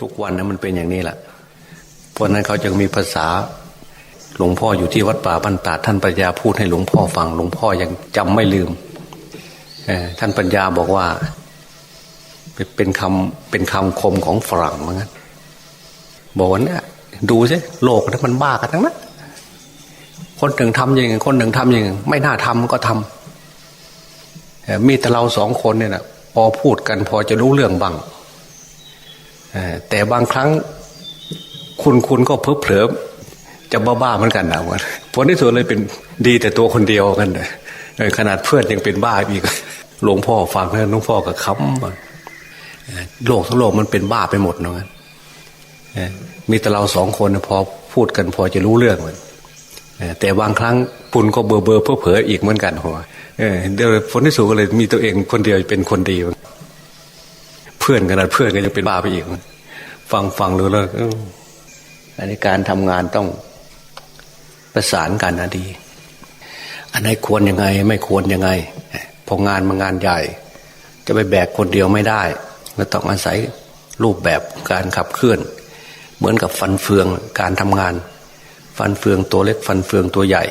ทุกวันนะมันเป็นอย่างนี้แหละเพราะนั้นเขาจะมีภาษาหลวงพ่ออยู่ที่วัดป่าบันตาท่านปัญญาพูดให้หลวงพ่อฟัง หลวงพ่อยังจำไม่ลืมอท่านปัญญาบอกว่า เป็นคำเป็นคำคมของฝรั่งเหมือนกันบอกว่าเนี่ยดูสิโลกนั้นมันบ้ากันทั้งนั้นคนหนึ่งทำอย่างไงคนหนึ่งทำอย่างไงไม่น่าทำก็ทำมีแต่เราสองคนเนี่ยนะพอพูดกันพอจะรู้เรื่องบ้าง แต่บางครั้งคุณคุณก็เพ้อเผลอจะบ้าๆเหมือนกันนะวันผลที่สุดเลยเป็นดีแต่ตัวคนเดียวกันเลยขนาดเพื่อนยังเป็นบ้าอีกหลวงพ่อฟังแล้วหลวงพ่อก็ค้ำว่าโลกทั้งโลกมันเป็นบ้าไปหมดเนาะมีแต่เราสองคนพอพูดกันพอจะรู้เรื่องมันเออแต่บางครั้งปุณก็เบอร์เบอร์เพ้อเผลออีกเหมือนกันหัวเดี๋ยวผลที่สุดก็เลยมีตัวเองคนเดียวเป็นคนดี เพื่อนขนาดเพื่อนก็ยังเป็นบ้าไปอีก ฟังฟังรู้แล้วอออันนี้การทำงานต้องประสานกันนะดี อันไหนควรยังไง ไม่ควรยังไง พองานมางานใหญ่ จะไปแบกคนเดียวไม่ได้เราต้องอาศัยรูปแบบการขับเคลื่อน เหมือนกับฟันเฟืองการทำงาน ฟันเฟืองตัวเล็ก ฟันเฟืองตัวใหญ่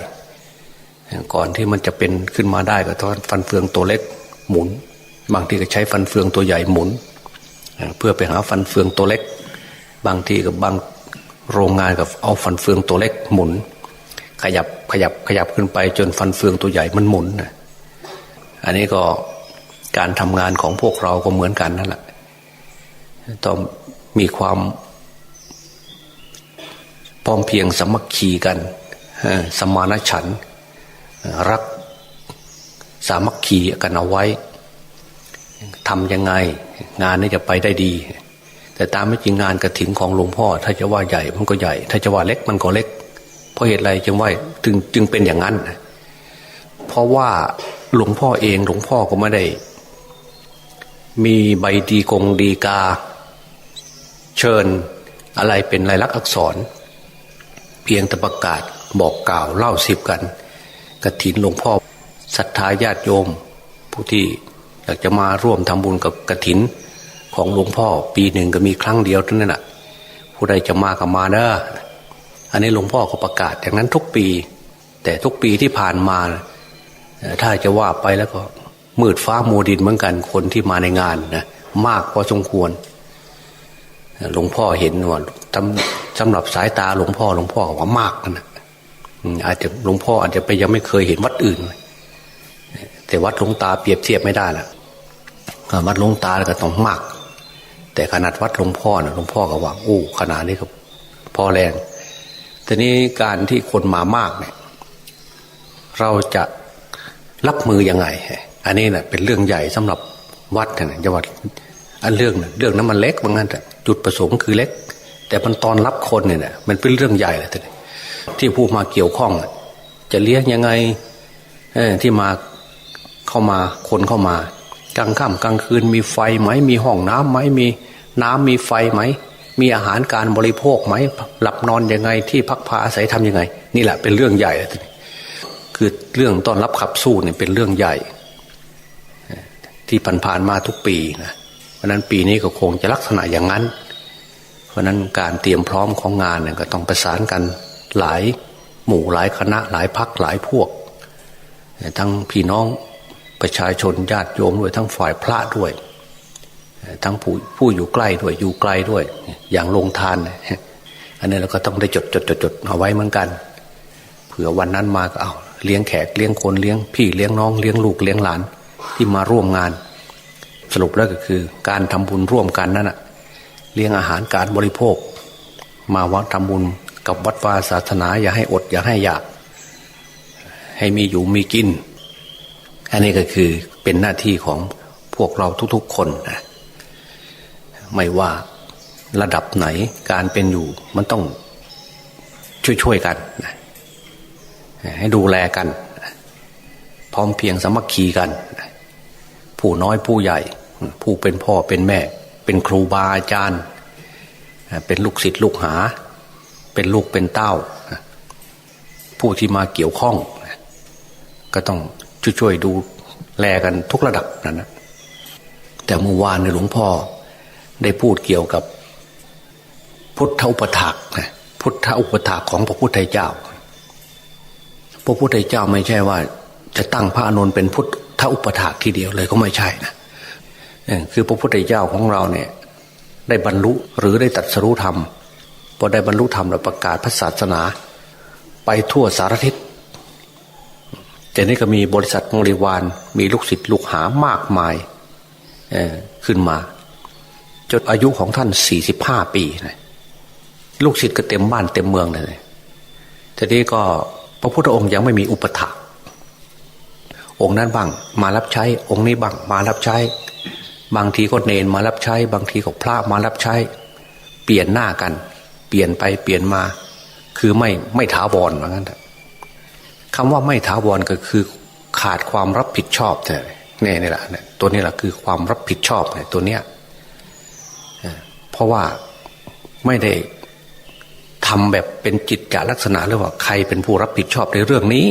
ก่อนที่มันจะเป็นขึ้นมาได้ก็ต้องฟันเฟืองตัวเล็กหมุน บางทีก็ใช้ฟันเฟืองตัวใหญ่หมุน เพื่อไปหาฟันเฟืองตัวเล็ก บางทีกับบางโรงงานกับเอาฟันเฟืองตัวเล็กหมุน ขยับขยับขยับขึ้นไปจนฟันเฟืองตัวใหญ่มันหมุนนะอันนี้ก็การทำงานของพวกเราก็เหมือนกันนั่นแหละต้องมีความพร้อมเพียงสมัคคีกันสมานฉัน รักสามัคคีกันเอาไว้ทำยังไง งานนี้จะไปได้ดี แต่ตามไม่จริงงานกระถิ่นของหลวงพ่อ ถ้าจะว่าใหญ่มันก็ใหญ่ ถ้าจะว่าเล็กมันก็เล็ก เพราะเหตุไรจึงว่าจึงจึงเป็นอย่างนั้น เพราะว่าหลวงพ่อเองหลวงพ่อก็ไม่ได้ มีใบดีกงดีกา เชิญอะไรเป็นลายลักษณ์อักษร เพียงแต่ประกาศบอกกล่าวเล่าสิบกันกระถินหลวงพ่อศรัทธาญาติโยม ผู้ที่อยากจะมาร่วมทำบุญกับกระถิน ของหลวงพ่อ ปีหนึ่งก็มีครั้งเดียวเท่านั้นแหะผู้ใดจะมาก็มาเนอะอันนี้หลวงพ่อก็ประกาศอย่างนั้นทุกปี แต่ทุกปีที่ผ่านมาเอ่อถ้าจะว่าไปแล้วก็มืดฟ้ามัวดินเหมือนกันคนที่มาในงานนะมากพอสมควรหลวงพ่อเห็นว่าสำสำหรับสายตาหลวงพ่อหลวงพ่อว่ามากนะอืมอาจจะหลวงพ่ออาจจะไปยังไม่เคยเห็นวัดอื่น แต่วัดหลวงตาเปรียบเทียบไม่ได้ละวัดหลวงตาก็ต้องมาก แต่ขนาดวัดหลวงพ่อนะหลวงพ่อก็ว่าโอ้ขนาดนี้ก็พอแรงแต่นี้การที่คนมามากเนี่ย เราจะรับมือยังไง อันนี้นะ่ะ เป็นเรื่องใหญ่สำหรับวัดนะจังหวัดอันเรื่องนะเรื่องนั้นมันเล็กบางงั้นแต่จุดประสงค์คือเล็ก แต่มันตอนรับคนเนี่ยนะมันเป็นเรื่องใหญ่เลยทีนี้ที่ผู้มาเกี่ยวข้องจะเลี้ยงยังไงที่มาเข้ามาคนเข้ามา กลางค่ำกลางคืนมีไฟไหม มีห้องน้ำไหมมีน้ำมีไฟไหม มีอาหารการบริโภคไหม หลับนอนยังไงที่พักพาอาศัยทำยังไง นี่แหละเป็นเรื่องใหญ่เลยคือเรื่องต้อนรับขับสู้เนี่ยเป็นเรื่องใหญ่ ที่ผ่านๆมาทุกปีนะเพราะนั้นปีนี้ก็คงจะลักษณะอย่างนั้น เพราะนั้นการเตรียมพร้อมของงานเนี่ยก็ต้องประสานกันหลายหมู่หลายคณะหลายพักหลายพวก ทั้งพี่น้อง ประชาชนญาติโยมด้วยทั้งฝ่ายพระด้วย ทั้งผู้ผู้อยู่ใกล้ด้วยอยู่ไกลด้วย อย่างลงทาน อันนี้เราก็ต้องได้จดจดจดจดเอาไว้เหมือนกันเผื่อวันนั้นมาก็เอาเลี้ยงแขกเลี้ยงคนเลี้ยงพี่เลี้ยงน้องเลี้ยงลูกเลี้ยงหลานที่มาร่วมงาน สรุปแล้วก็คือ การทำบุญร่วมกันนั่นแหะเลี้ยงอาหารการบริโภค มาวัดทำบุญกับวัดวาศาสนา อย่าให้อดอย่าให้อยาก ให้มีอยู่มีกิน อันนี้ก็คือเป็นหน้าที่ของพวกเราทุกๆคนนะไม่ว่าระดับไหนการเป็นอยู่มันต้องช่วยๆกันนะให้ดูแลกัน พร้อมเพียงสมัคคีกัน ผู้น้อยผู้ใหญ่ ผู้เป็นพ่อเป็นแม่ เป็นครูบาอาจารย์ เป็นลูกศิษย์ลูกหา เป็นลูกเป็นเต้า ผู้ที่มาเกี่ยวข้อง ก็ต้อง ช่วยดูแลกันทุกระดับนั่นนะแต่เมื่อวานในหลวงพ่อได้พูดเกี่ยวกับ พุทธอุปถากนะพุทธอุปถากของพระพุทธเจ้า พระพุทธเจ้าไม่ใช่ว่า จะตั้งพระอานนเป็นพุทธอุปถากทีเดียวเลยก็ไม่ใช่นะคือพระพุทธเจ้าของเราเนี่ย ได้บรรลุหรือได้ตัดสรู้ธรรมพอได้บรรลุธรรมแล้วประกาศพระศาสนา ไปทั่วสารทิศ แต่นี้ก็มีบริษัทบริวารมีลูกศิษย์ลูกหามากมายขึ้นมา จนอายุของท่านสี่สิบห้าปีนะลูกศิษย์ก็เต็มบ้านเต็มเมืองเลยทีนี้ก็พระพุทธองค์ยังไม่มีอุปถากองค์นั้นบ้างมารับใช้ องค์นี้บ้างมารับใช้ บางทีก็เนนมารับใช้ บางทีก็พระมารับใช้ เปลี่ยนหน้ากัน เปลี่ยนไปเปลี่ยนมา คือไม่ไม่ถาวรเหมือนกัน คำว่าไม่ถาวรก็คือขาดความรับผิดชอบแต่เนี่ยนี่แหละเนี่ยตัวนี้แหละคือความรับผิดชอบเนี่ยตัวเนี้ยเพราะว่าไม่ได้ทำแบบเป็นจิตจลักษณะหรือว่าใครเป็นผู้รับผิดชอบในเรื่องนี้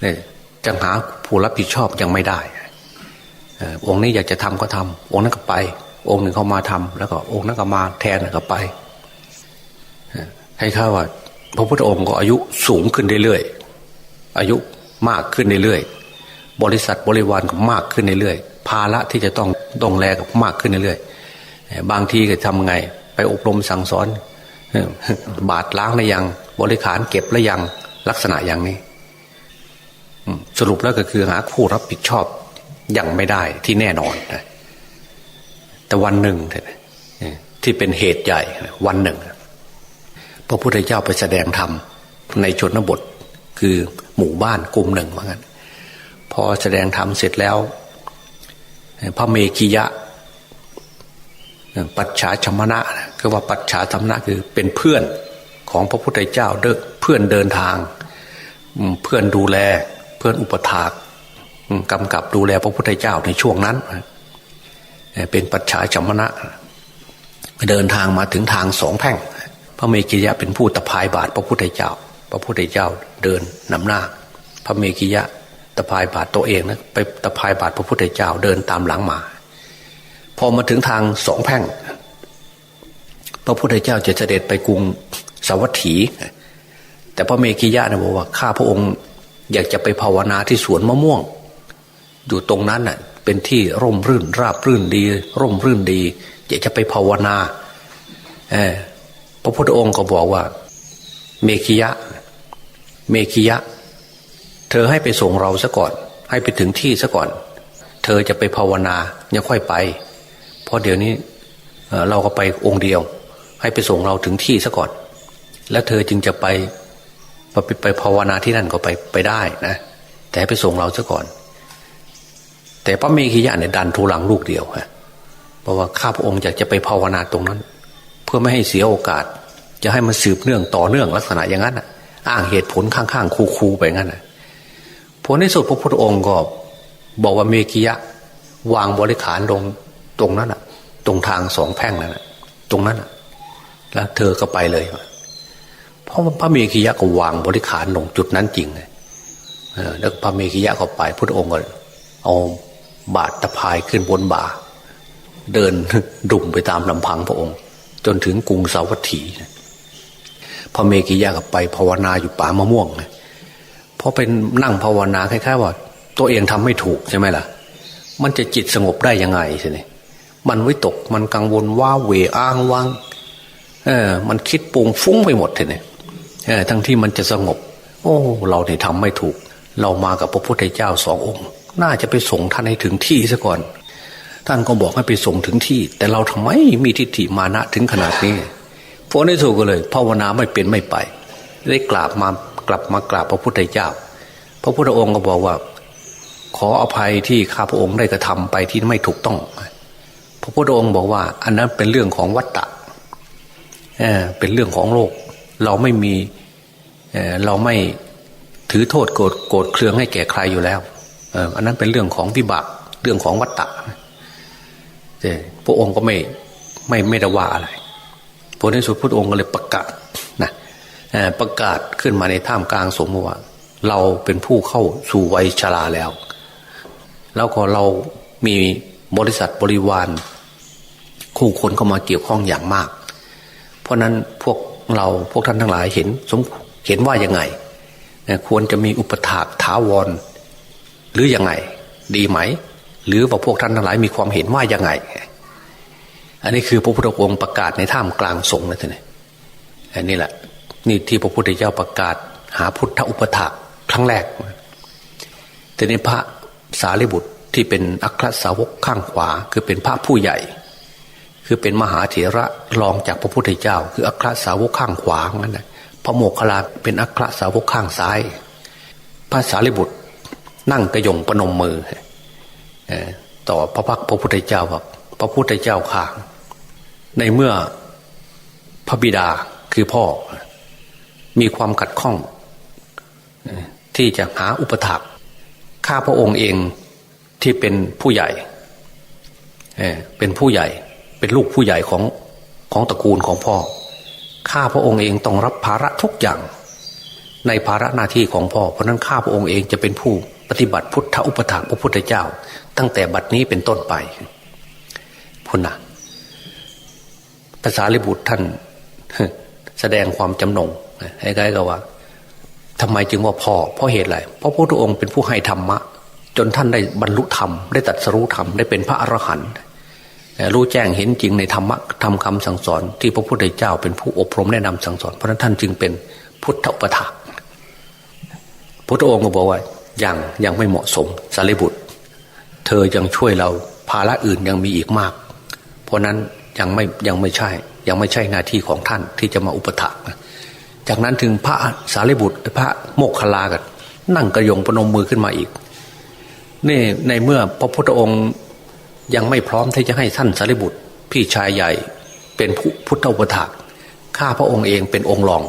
เนี่ยจะหาผู้รับผิดชอบยังไม่ได้อองค์นี้อยากจะทำก็ทำองค์นั้นก็ไป องค์หนึ่งเขามาทำแล้วก็องค์นั้นก็มาแทนก็ไปให้ข้าว่า พระพุทธองค์ก็อายุสูงขึ้นเรื่อยๆ อายุมากขึ้นเรื่อยๆบริษัทบริวารก็มากขึ้นเรื่อยๆภาระที่จะต้องต้องแลก็มากขึ้นเรื่อยๆบางทีก็ทำไง ไปอบรมสั่งสอน บาทล้างแล้วยัง บริขารเก็บแล้วยังลักษณะอย่างนี้สรุปแล้วก็คือหาผู้รับผิดชอบยังไม่ได้ที่แน่นอนแต่วันหนึ่งที่เป็นเหตุใหญ่วันหนึ่งพระพุทธเจ้าไปแสดงธรรมในชนบท คือหมู่บ้านกลุ่มหนึ่งเหมือนกันพอแสดงธรรมเสร็จแล้ว พระเมกิยะ ปัจฉาชมนะคือว่าปัจฉาธรรมนะคือเป็นเพื่อนของพระพุทธเจ้าเด้อเพื่อนเดินทาง เพื่อนดูแลเพื่อนอุปถากกำกับดูแลพระพุทธเจ้าในช่วงนั้น เป็นปัจฉาชมนะ เดินทางมาถึงทางสองแพ่ง พระเมกิยะเป็นผู้ตะพายบาทพระพุทธเจ้า พระพุทธเจ้าเดินนำหน้า พระเมกิยะตะพายบาทตัวเองนะไปตะพายบาทพระพุทธเจ้าเดินตามหลังมา พอมาถึงทางสองแพ่ง พระพุทธเจ้าจะเสด็จไปกรุงสาวัตถี แต่พระเมกิยะนะบอกว่าข้าพระองค์อยากจะไปภาวนาที่สวนมะม่วง อยู่ตรงนั้นน่ะเป็นที่ร่มรื่นราบรื่นดี ร่มรื่นดีอยากจะไปภาวนาเออพระพุทธองค์ก็บอกว่า เมขิยะ เมขิยะ เธอให้ไปส่งเราซะก่อน ให้ไปถึงที่ซะก่อน เธอจะไปภาวนายังค่อยไป เพราะเดี๋ยวนี้เราก็ไปองค์เดียว ให้ไปส่งเราถึงที่ซะก่อน แล้วเธอจึงจะไปไปไปภาวนาที่นั่นก็ไปไปได้นะแต่ไปส่งเราซะก่อน แต่พระเมขิยะเนี่ยดันทุลังลูกเดียวฮะเพราะว่าข้าพระองค์อยากจะไปภาวนาตรงนั้น เพื่อไม่ให้เสียโอกาส จะให้มันสืบเนื่องต่อเนื่องลักษณะอย่างนั้นน่ะ อ้างเหตุผลข้างๆคูๆไปงั้นน่ะผลในสุดพระพุทธองค์ก็บอกว่าเมกิยะ วางบริขารลงตรงนั้นน่ะตรงทางสองแพร่งนั่นน่ะตรงนั้นน่ะแล้วเธอก็ไปเลยเพราะพระเมกิยะก็วางบริขารลงจุดนั้นจริงเลยแล้วพระเมกิยะก็ไปพุทธองค์ก็เอาบาตรตะพายขึ้นบนบ่า เดินดุ่มไปตามลำพังพระองค์ จนถึงกรุงสาวัตถี พระเมกิยะก็ไปภาวนาอยู่ป่ามะม่วงนะเพราะเป็นนั่งภาวนาคล้ายๆว่าตัวเองทำไม่ถูกใช่ไหมล่ะ มันจะจิตสงบได้ยังไงใช่ไหมมันวิตกมันกังวลว่าเหวอ้างว่างเออ มันคิดปรุงฟุ้งไปหมดทีนี่เออทั้งที่มันจะสงบ โอ้ เราเนี่ยทำไม่ถูก เรามากับพระพุทธเจ้าสององค์ น่าจะไปส่งท่านให้ถึงที่ซะก่อน ท่านก็บอกให้ไปส่งถึงที่ แต่เราทำไมมีทิฏฐิมานะถึงขนาดนี้ พวกนี้ถูกก็เลยภาวนาไม่เป็นไม่ไป ได้กราบมากลับมากราบพระพุทธเจ้า พระพุทธองค์ก็บอกว่า ขออภัยที่ข้าพระองค์ได้กระทำไปที่ไม่ถูกต้อง พระพุทธองค์บอกว่า อันนั้นเป็นเรื่องของวัตตะเเป็นเรื่องของโลก เราไม่มีเเราไม่ถือโทษโกรธโกรธเคืองให้แก่ใครอยู่แล้วอออันนั้นเป็นเรื่องของวิบากเรื่องของวัตตะพระองค์ก็ไม่ไม่ไม่ได้ว่าอะไร ผลในสุดพระองค์ก็เลยประกาศนะประกาศขึ้นมาในท่ามกลางสงฆ์ว่า เราเป็นผู้เข้าสู่วัยชราแล้ว แล้วก็เรามีบริษัทบริวาร คู่คนเข้ามาเกี่ยวข้องอย่างมาก เพราะนั้นพวกเราพวกท่านทั้งหลายเห็นสมเห็นว่ายังไง ควรจะมีอุปถากถาวร หรือยังไง ดีไหม หรือว่าพวกท่านทั้งหลายมีความเห็นว่ายังไง อันนี้คือพระพุทธองค์ประกาศในท่ามกลางสงฆ์นะท่านนี่อันนี้แหละนี่ที่พระพุทธเจ้าประกาศ หาพุทธอุปถาครั้งแรกแต่ในพระสารีบุตรที่เป็นอัครสาวกข้างขวา คือเป็นพระผู้ใหญ่ คือเป็นมหาเถระรองจากพระพุทธเจ้า คืออัครสาวกข้างขวางั้นนะพระโมคคัลลาเป็นอัครสาวกข้างซ้าย พระสารีบุตรนั่งกระยงประนมมือต่อพระพักพระพุทธเจ้าว่าพระพุทธเจ้าข้า ในเมื่อพระบิดาคือพ่อ มีความขัดข้อง ที่จะหาอุปถักข้าพระองค์เองที่เป็นผู้ใหญ่เป็นผู้ใหญ่ เป็นลูกผู้ใหญ่ของของตระกูลของพ่อ ข้าพระองค์เองต้องรับภาระทุกอย่าง ในภาระหน้าที่ของพ่อ เพราะนั้นข้าพระองค์เองจะเป็นผู้ปฏิบัติพุทธอุปถากพระพุทธเจ้า ตั้งแต่บัดนี้เป็นต้นไป พุนนะ ภาษาลิบุตรท่าน แสดงความจำนงให้ใกล้กับว่าทำไมจึงว่าพ่อเพราะเหตุอะไรเพราะพระพุทธองค์เป็นผู้ให้ธรรมะ จนท่านได้บรรลุธรรม ได้ตัดสรู้ธรรม ได้เป็นพระอรหันต์รู้แจ้งเห็นจริงในธรรมะทำคำสั่งสอน ที่พระพุทธเจ้าเป็นผู้อบรมแนะนำสั่งสอน เพราะนั้นท่านจึงเป็นพุทธอุปถากพระองค์ก็บอกว่ายังยังไม่เหมาะสมสารีบุตร เธอยังช่วยเราภาระอื่นยังมีอีกมาก เพราะนั้น ยังไม่ยังไม่ใช่ ยังไม่ใช่หน้าที่ของท่านที่จะมาอุปถัมภ์จากนั้นถึงพระสารีบุตรพระโมกขลากันนั่งกระยงประนมมือขึ้นมาอีกนี่ในเมื่อพระพุทธองค์ยังไม่พร้อมที่จะให้ท่านสารีบุตร พี่ชายใหญ่เป็นผู้พุทธอุปถากข้าพระองค์เองเป็นองค์รอง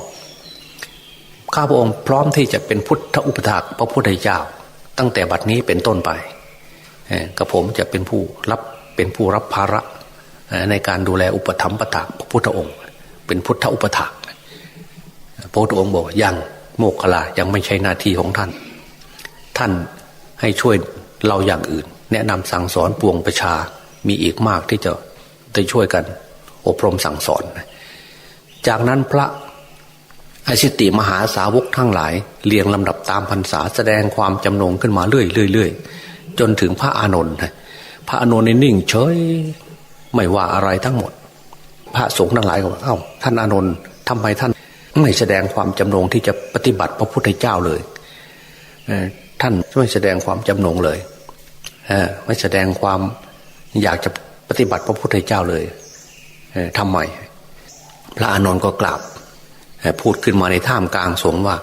ข้าพระองค์พร้อมที่จะเป็นพุทธอุปถากพระพุทธเจ้า ตั้งแต่บัดนี้เป็นต้นไปกับผมจะเป็นผู้รับเป็นผู้รับภาระ ในการดูแลอุปถัมภ์ปถากพระพุทธองค์ เป็นพุทธอุปถากพระพุทธองค์บอกยังโมกขลายังไม่ใช่หน้าที่ของท่าน ท่านให้ช่วยเราอย่างอื่น แนะนำสั่งสอนปวงประชามีอีกมากที่จะได้ช่วยกัน อบรมสั่งสอน จากนั้นพระอชิติมหาสาวกทั้งหลาย เรียงลำดับตามพรรษาแสดงความจำนงขึ้นมาเรื่อยๆเรื่อยๆจนถึงพระอานนท์พระอานนท์นิ่งเฉย ไม่ว่าอะไรทั้งหมด พระสงฆ์ทั้งหลายก็บอกเอ้าท่านอานนท์ทำไมท่านไม่แสดงความจำนงที่จะปฏิบัติพระพุทธเจ้าเลยท่านไม่แสดงความจำนงเลยไม่แสดงความอยากจะปฏิบัติพระพุทธเจ้าเลยทำไมพระอานนท์ก็กราบพูดขึ้นมาในท่ามกลางสงฆ์ว่า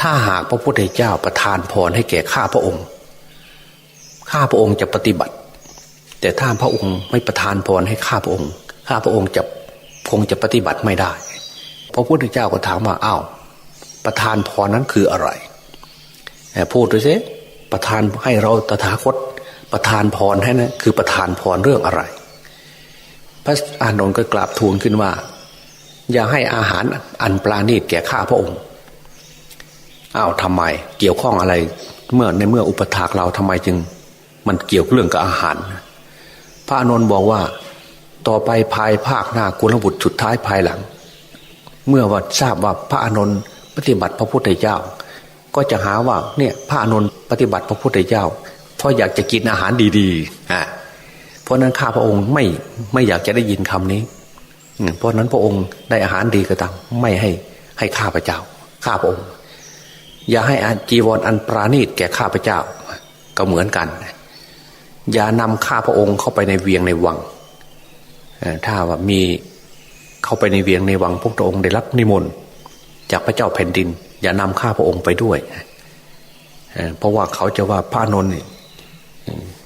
ถ้าหากพระพุทธเจ้าประทานพรให้แก่ข้าพระองค์ ข้าพระองค์จะปฏิบัติ แต่ถ้าพระองค์ไม่ประทานพรให้ข้าพระองค์ ข้าพระองค์จะคงจะปฏิบัติไม่ได้ พระพุทธเจ้าก็ถามว่าอ้าวประทานพรนั้นคืออะไรพูดดูสิประทานให้เราตถาคต ประทานพรให้นะคือประทานพรเรื่องอะไร พระอานนท์ก็กราบทูลขึ้นว่า อย่าให้อาหารอันปราณีตแก่ข้าพระองค์อ้าวทำไมเกี่ยวข้องอะไร เมื่อในเมื่ออุปถากเราทำไมจึง มันเกี่ยวเรื่องกับอาหาร พระอานนท์บอกว่า ต่อไปภายภาคหน้ากุลบุตรสุดท้ายภายหลัง เมื่อว่าทราบว่าพระอานนท์ปฏิบัติพระพุทธเจ้า ก็จะหาว่าเนี่ยพระอานนท์ปฏิบัติพระพุทธเจ้า เพราะอยากจะกินอาหารดีๆอ่าเพราะนั้นข้าพระองค์ไม่ไม่อยากจะได้ยินคำนี้เพราะนั้นพระองค์ได้อาหารดีก็ตามไม่ให้ให้ข้าพเจ้า ข้าพระองค์ อย่าให้อาจีวรออันปราณีตแก่ข้าพเจ้า ก็เหมือนกัน อย่านำข้าพระองค์เข้าไปในเวียงในวังถ้าว่ามีเข้าไปในเวียงในวังพระองค์ได้รับนิมนต์จากพระเจ้าแผ่นดิน อย่านำข้าพระองค์ไปด้วยเพราะว่าเขาจะว่าพระนนท์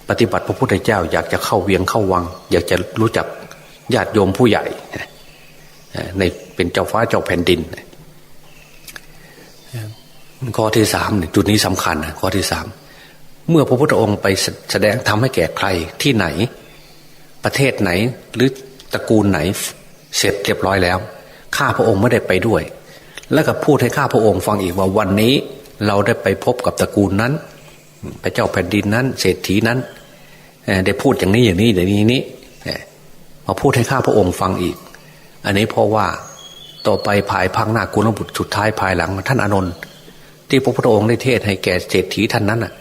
ปฏิบัติพระพุทธเจ้า อยากจะเข้าเวียงเข้าวัง อยากจะรู้จักญาติโยมผู้ใหญ่ในเป็นเจ้าฟ้าเจ้าแผ่นดิน ข้อที่สามจุดนี้สำคัญข้อที่สาม เมื่อพระพุทธองค์ไปแสดงทำให้แก่ใครที่ไหน ประเทศไหนหรือตระกูลไหนเสร็จเรียบร้อยแล้ว ข้าพระองค์ไม่ได้ไปด้วย แล้วก็พูดให้ข้าพระองค์ฟังอีกว่าวันนี้เราได้ไปพบกับตระกูลนั้น พระเจ้าแผ่นดินนั้น เศรษฐีนั้นได้พูดอย่างนี้อย่างนี้อย่างนี้นี้มาพูดให้ข้าพระองค์ฟังอีก อันนี้เพราะว่าต่อไปภายภาคหน้ากุลบุตรสุดท้ายภายหลังท่านอานนท์ที่พระพุทธองค์ได้เทศให้แก่เศรษฐีท่านนั้นน่ะ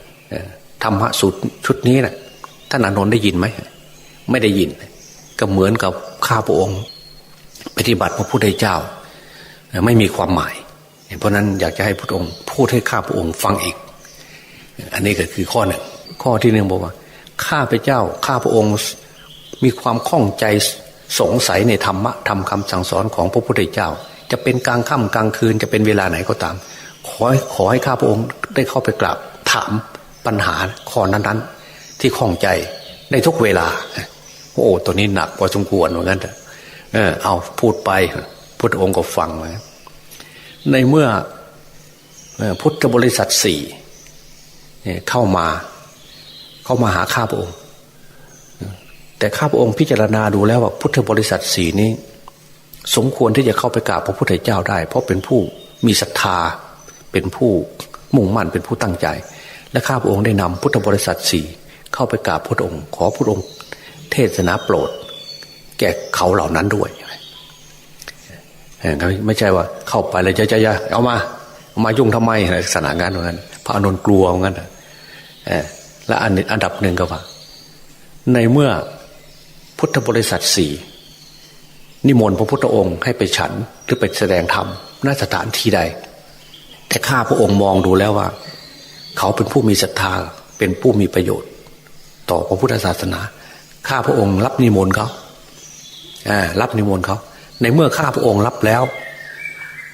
ธรรมะสูตรชุดนี้น่ะท่านอนนท์ได้ยินไหมไม่ได้ยิน ก็เหมือนกับข้าพระองค์ ปฏิบัติพระพุทธเจ้า ไม่มีความหมาย เพราะนั้นอยากจะให้พระองค์ พูดให้ข้าพระองค์ฟังอีก อันนี้ก็คือข้อหนึ่งข้อที่หนึ่งบอกว่า ข้าพเจ้า ข้าพระองค์มีความข้องใจสงสัยในธรรมะธรรมคำสั่งสอนของพระพุทธเจ้า จะเป็นกลางค่ำกลางคืนจะเป็นเวลาไหนก็ตาม ขอขอให้ข้าพระองค์ได้เข้าไปกราบถาม ปัญหาข้อนั้นๆ ที่ข้องใจในทุกเวลา โอ้ตัวนี้หนักพอสมควรเหมือนกันเถอะเออเอาพูดไปพุทธองค์ก็ฟังนะในเมื่อพุทธบริษัทสี่เข้ามา เข้ามาหาข้าพระองค์ แต่ข้าพระองค์พิจารณาดูแล้วว่าพุทธบริษัทสี่นี้ สมควรที่จะเข้าไปกราบพระพุทธเจ้าได้ เพราะเป็นผู้มีศรัทธาเป็นผู้มุ่งมั่นเป็นผู้ตั้งใจ และข้าพระองค์ได้นำพุทธบริษัทสี่เข้าไปกราบพระองค์ ขอพระองค์เทศนาโปรด แก่เขาเหล่านั้นด้วยเออไม่ใช่ว่าเข้าไปแล้วจะจะจะเอามาเอามายุ่งทำไมลักษณะงานเหมือนกันพระอานนท์กลัวเหมือนกันเออและอันอันดับหนึ่งก็ว่า ในเมื่อพุทธบริษัทสี่นิมนต์พระพุทธองค์ให้ไปฉันหรือไปแสดงธรรมณสถานที่ใด แต่ข้าพระองค์มองดูแล้วว่า เขาเป็นผู้มีศรัทธาเป็นผู้มีประโยชน์ ต่อพระพุทธศาสนา ข้าพระองค์รับนิมนต์เขาอารับนิมนต์เขาในเมื่อข้าพระองค์รับแล้ว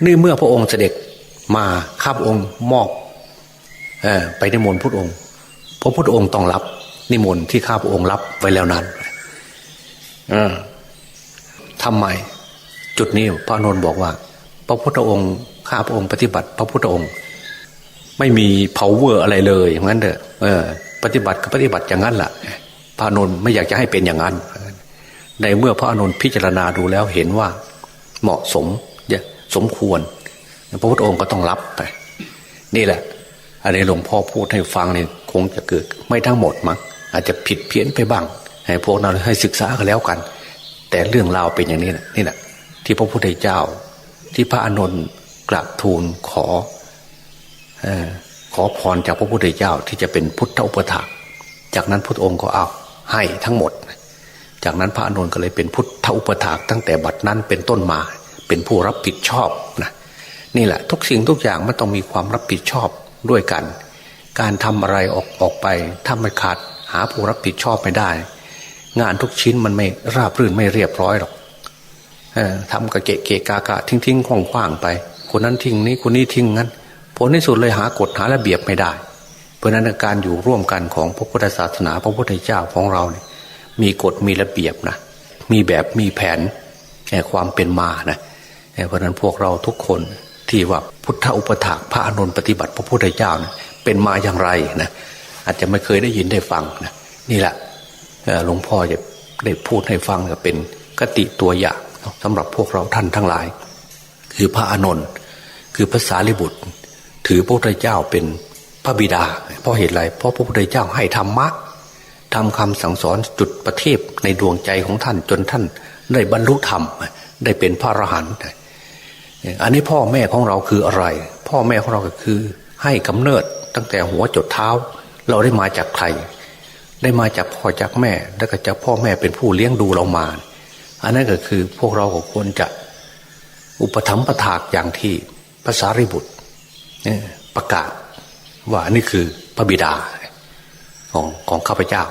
นี่เมื่อพระองค์เสด็จมาข้าพระองค์มอบอไปนิมนต์พระองค์พระพุทธองค์ต้องรับ นิมนต์ที่ข้าพระองค์รับไว้แล้วนั้นออทำไมจุดนี้พระอานนท์บอกว่า พระพุทธองค์ข้าพระองค์ปฏิบัติ พระพุทธองค์ ไม่มี power อะไรเลยอย่างนั้นเถอะเออ ปฏิบัติก็ปฏิบัติอย่างนั้นแหละพระอานนไม่อยากจะให้เป็นอย่างนั้น ในเมื่อพระอานนพิจารณาดูแล้วเห็นว่าเหมาะสมสมควร พระพุทธองค์ก็ต้องรับไป นี่แหละ อันนี้หลวงพ่อพูดให้ฟังเนี่ยคงจะเกิด ไม่ทั้งหมดมั้งอาจจะผิดเพี้ยนไปบ้าง ให้พวกเราให้ศึกษากันแล้วกัน แต่เรื่องราวเป็นอย่างนี้นะนี่แหละที่พระพุทธเจ้า ที่พระอานนกราบทูลขอ ขอพรจากพระพุทธเจ้าที่จะเป็นพุทธอุปถาจากนั้นพระองค์ก็เอาให้ทั้งหมด จากนั้นพระอานนท์ก็เลยเป็นพุทธอุปถาตั้งแต่บัดนั้นเป็นต้นมา เป็นผู้รับผิดชอบนะนี่แหละทุกสิ่งทุกอย่างมันต้องมีความรับผิดชอบด้วยกัน การทำอะไรออกออกไปถ้าไม่ขาดหาผู้รับผิดชอบไม่ได้ งานทุกชิ้นมันไม่ราบรื่นไม่เรียบร้อยหรอกทำกระเกะเกะกากะทิ้งทิ้งคว่างคว่างไป คนนั้นทิ้งนี้คนนี้ทิ้งงั้น ลที่สุดเลยหากฎหาระเบียบไม่ได้ เพราะนั้นการอยู่ร่วมกันของพระพุทธศาสนาพระพุทธเจ้าของเราเนี่ยมีกฎมีระเบียบนะมีแบบมีแผนแห่ความเป็นมานะเพราะนั้นพวกเราทุกคนที่ว่าพุทธอุปถากพระอนุนปฏิบัติพระพุทธเจ้านะเป็นมาอย่างไรนะอาจจะไม่เคยได้ยินได้ฟังนะนี่แหละหลวงพ่อจะได้พูดให้ฟังก็เป็นกติตัวอย่างสำหรับพวกเราท่านทั้งหลาย คือพระอานนคือภาษาลิบุตร ถือพระพุทธเจ้าเป็นพระบิดา เพราะเหตุไรเพราะพระพุทธเจ้าให้ธรรมะทำคำสั่งสอนจุดประทีปในดวงใจของท่านจนท่านได้บรรลุธรรมได้เป็นพระอรหันต์อันนี้พ่อแม่ของเราคืออะไร พ่อแม่ของเราก็คือ ให้กำเนิดตั้งแต่หัวจดเท้า เราได้มาจากใคร ได้มาจากพ่อจากแม่ แล้วก็จากพ่อแม่เป็นผู้เลี้ยงดูเรามา อันนั้นก็คือพวกเราก็ควรจะอุปถัมภ์ประถากอย่างที่ภาษาริบุตร ประกาศว่านี่คือพระบิดาของของข้าพเจ้า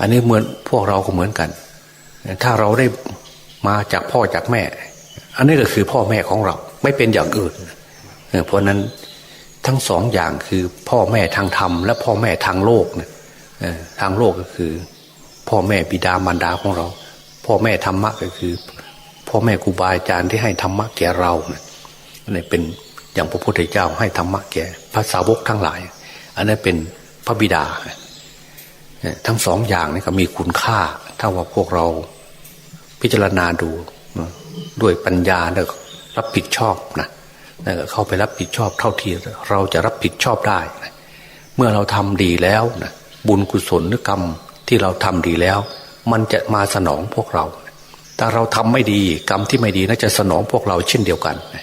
อันนี้เหมือนพวกเราก็เหมือนกัน ถ้าเราได้มาจากพ่อจากแม่ อันนี้ก็คือพ่อแม่ของเรา ไม่เป็นอย่างอื่น เพราะนั้นทั้งสองอย่างคือพ่อแม่ทางธรรม และพ่อแม่ทางโลกนะทางโลกก็คือ พ่อแม่บิดามารดาของเรา พ่อแม่ธรรมะก็คือ พ่อแม่ครูบาอาจารย์ที่ให้ธรรมะแก่เรานะนี่ยเป็น อย่างพระพุทธเจ้าให้ธรรมะแก่พระสาวกทั้งหลาย อันนั้นเป็นพระบิดา ทั้งสองอย่างนี่ก็มีคุณค่า ถ้าว่าพวกเราพิจารณาดูด้วยปัญญาแล้วรับผิดชอบนะเข้าไปรับผิดชอบเท่าที่เราจะรับผิดชอบได้นะเมื่อเราทำดีแล้วนะบุญกุศลหรือกรรมที่เราทำดีแล้ว มันจะมาสนองพวกเราถถ้าเราทำไม่ดีกรรมที่ไม่ดีน่าจะสนองพวกเราเช่นเดียวกันเอ่อ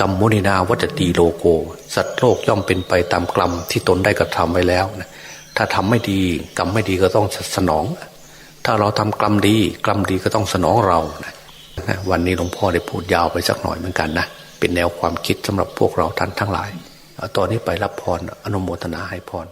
กรรมมุนินาวัตตีโลโก สัตว์โลกย่อมเป็นไปตามกรรมที่ตนได้กระทำไว้แล้วนะถ้าทำไม่ดีกรรมไม่ดีก็ต้องสนอง ถ้าเราทำกรรมดีกรรมดีก็ต้องสนองเรานะวันนี้หลวงพ่อได้พูดยาวไปสักหน่อยเหมือนกันนะเป็นแนวความคิดสำหรับพวกเราท่านทั้งหลายตอนนี้ไปรับพรอนุโมทนาให้พร